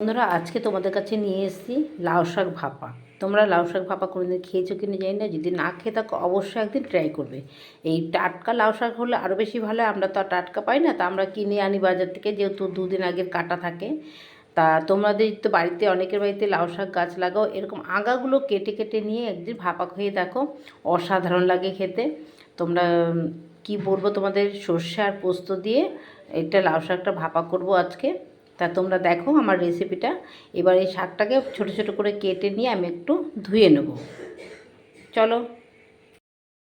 বন্ধুরা, আজকে তোমাদের কাছে নিয়ে এসেছি লাউ শাক ভাপা। তোমরা লাউ শাক ভাপা কোনোদিন খেয়েছো কিনা জানি না, যদি না খেয়ে থাকো অবশ্যই একদিন ট্রাই করবে। এই টাটকা লাউ শাক হলে আরও বেশি ভালো, আমরা তো আর টাটকা পাই না, তা আমরা কিনে আনি বাজার থেকে, যেহেতু দুদিন আগের কাটা থাকে। তা তোমাদের তো বাড়িতে, অনেকের বাড়িতে লাউ শাক গাছ লাগাও, এরকম আগাগুলো কেটে কেটে নিয়ে একদিন ভাপা খেয়ে দেখো, অসাধারণ লাগে খেতে। তোমরা কি বলব তোমাদের, সর্ষে আর পোস্ত দিয়ে এটা লাউ শাকটা ভাপা করব আজকে। তা তোমরা দেখো আমার রেসিপিটা এবার এই শাকটাকে ছোট ছোট করে কেটে নিয়ে আমি একটু ধুয়ে নেব। চলো।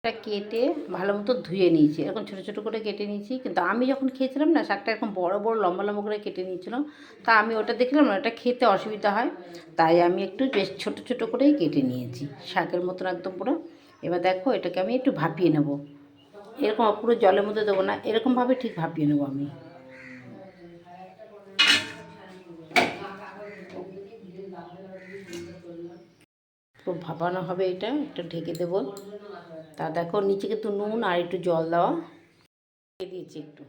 এটা কেটে ভালো মতো ধুয়ে নিয়েছি। এরকম ছোটো ছোটো করে কেটে নিয়েছি। কিন্তু আমি যখন খেয়েছিলাম না, শাকটা এরকম বড় বড়, লম্বা লম্বা করে কেটে নিয়েছিলাম। তা আমি ওটা দেখলাম না, ওটা খেতে অসুবিধা হয়। তাই আমি একটু বেশ ছোট ছোট করেই কেটে নিয়েছি। শাকের মতন একদম পুরো। এবার দেখো, এটাকে আমি একটু ভাপিয়ে নেব। এরকম পুরো জলের মধ্যে দেবো না, এরকমভাবে ঠিক ভাপিয়ে নেব আমি। খুব ভাপানো হবে এটা, একটু ঢেকে দেবো। তা দেখো, নিচে কিন্তু নুন আর একটু জল দেওয়া। দিয়ে দিয়েছি একটু।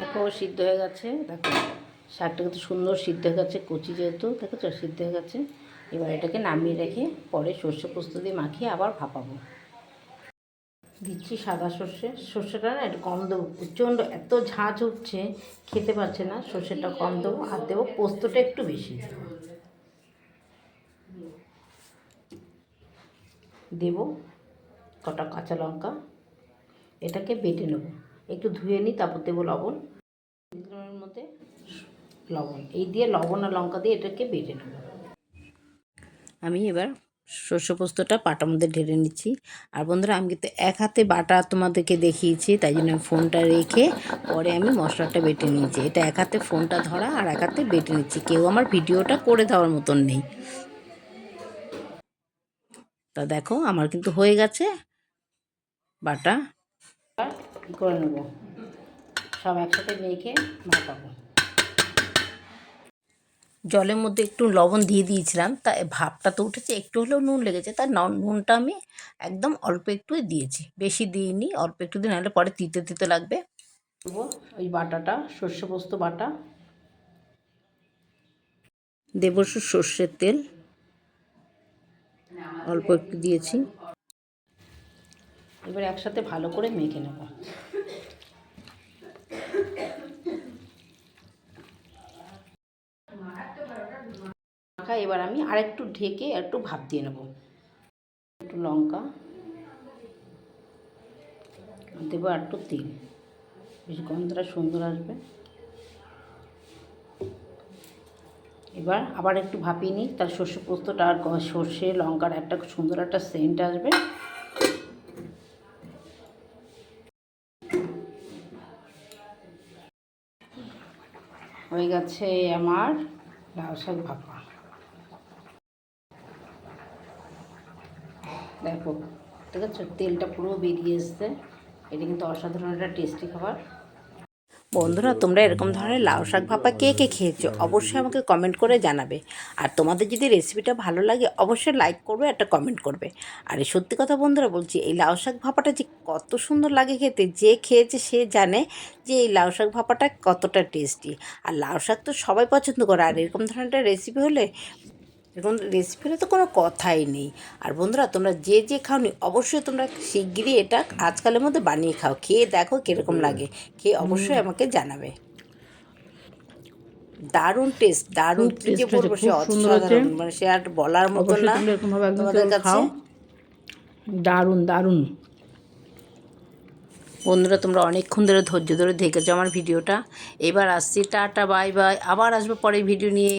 দেখো, সিদ্ধ হয়ে গেছে। দেখো, শাকটা কিন্তু সুন্দর সিদ্ধ হয়ে গেছে, কচি যেহেতু, দেখেছ? সিদ্ধ হয়ে গেছে। এবার এটাকে নামিয়ে রেখে পরে সর্ষে পোস্ত দিয়ে মাখিয়ে আবার ভাপাবো। দিচ্ছি সাদা সর্ষে। সর্ষেটা না একটু কম দেবো। প্রচণ্ড এত ঝাঁঝ উঠছে, খেতে পারছে না। সর্ষেটা কম দেবো আর দেবো পোস্তটা একটু বেশি। দেবো কটা কাঁচা লঙ্কা, এটাকে বেটে নেব। একটু ধুয়ে নিই, তারপর দেবো লবণ। এর মধ্যে লবণ, এই দিয়ে লবণ আর লঙ্কা দিয়ে এটাকে বেটে নেব। আমি এবার শস্য পোস্তটা পাটার মধ্যে ঢেলে নিচ্ছি। আর বন্ধুরা, আমি কিন্তু এক হাতে বাটা তোমাদেরকে দেখিয়েছি, তাই জন্য আমি ফোনটা রেখে পরে আমি মশলাটা বেটে নিয়েছি। এটা এক হাতে ফোনটা ধরা আর এক হাতে বেটে নিচ্ছি। কেউ আমার ভিডিওটা করে দেওয়ার মতন নেই। তা দেখো আমার কিন্তু হয়ে গেছে। বাটা। করে নেব? সব একসাথে মেখে ভাপাবো জলের মধ্যে একটু লবণ দিয়ে দিয়েছিলাম তা ভাপটা তো উঠেছে একটু হলেও নুন লেগেছে তার নুনটা আমি একদম অল্প একটু দিয়েছি। বেশি দিইনি অল্প একটু দিন নাহলে পরে তিতে তিতে লাগবে। ওই বাটাটা সর্ষে পোস্ত বাটা। দেবো একটু সর্ষের তেল। অল্প একটু দিয়েছি। এবার একসাথে ভালো করে মেখে নেব। মাখা এবার আমি আরেকটু ঢেকে একটু ভাপ দিয়ে নেব। একটু লঙ্কা। দেবো আর একটু তেল। বেশ গন্ধটা সুন্দর আসবে। এবার আবার একটু ভাপিয়ে নিই। তার সর্ষে পোস্তটা আর সর্ষে, লঙ্কার একটা সুন্দর একটা সেন্ট আসবে। হয়ে গেছে আমার লাউ শাক ভাপা। দেখো ঠিক আছে তেলটা পুরো বেরিয়ে এসছে। এটা কিন্তু অসাধারণ একটা টেস্টি খাবার। বন্ধুরা, তোমরা এরকম ধরনের লাউ শাক ভাপা কে কে খেয়েছো? অবশ্যই আমাকে কমেন্ট করে জানাবে। আর তোমাদের যদি রেসিপিটা ভালো লাগে, অবশ্যই লাইক করবে একটা কমেন্ট করবে। আর সত্যি কথা বন্ধুরা বলছি, এই লাউ শাক ভাপাটা যে কত সুন্দর লাগে খেতে, যে খেয়েছে সে জানে যে এই লাউ শাক ভাপাটা কতটা টেস্টি আর লাউ শাক তো সবাই পছন্দ করে, আর এরকম ধরনের রেসিপি হলে এরকম রেসিপি হলে তো কোনো কথাই নেই। আর বন্ধুরা তোমরা যে যে খাওনি অবশ্যই তোমরা শিগগিরই এটা আজকালের মধ্যে বানিয়ে খাও। খেয়ে দেখো কীরকম লাগে। খেয়ে অবশ্যই আমাকে জানাবে। দারুণ টেস্ট দারুণ কি যে বলব সে। অসাধারণ। মানে সে আর বলার মতো না। তোমাদের কাছে খাও। দারুণ দারুণ। বন্ধুরা তোমরা অনেকক্ষণ ধরে ধৈর্য ধরে দেখেছ আমার ভিডিওটা। এবার আসছি টাটা বাই বাই। আবার আসব পরে ভিডিও নিয়ে।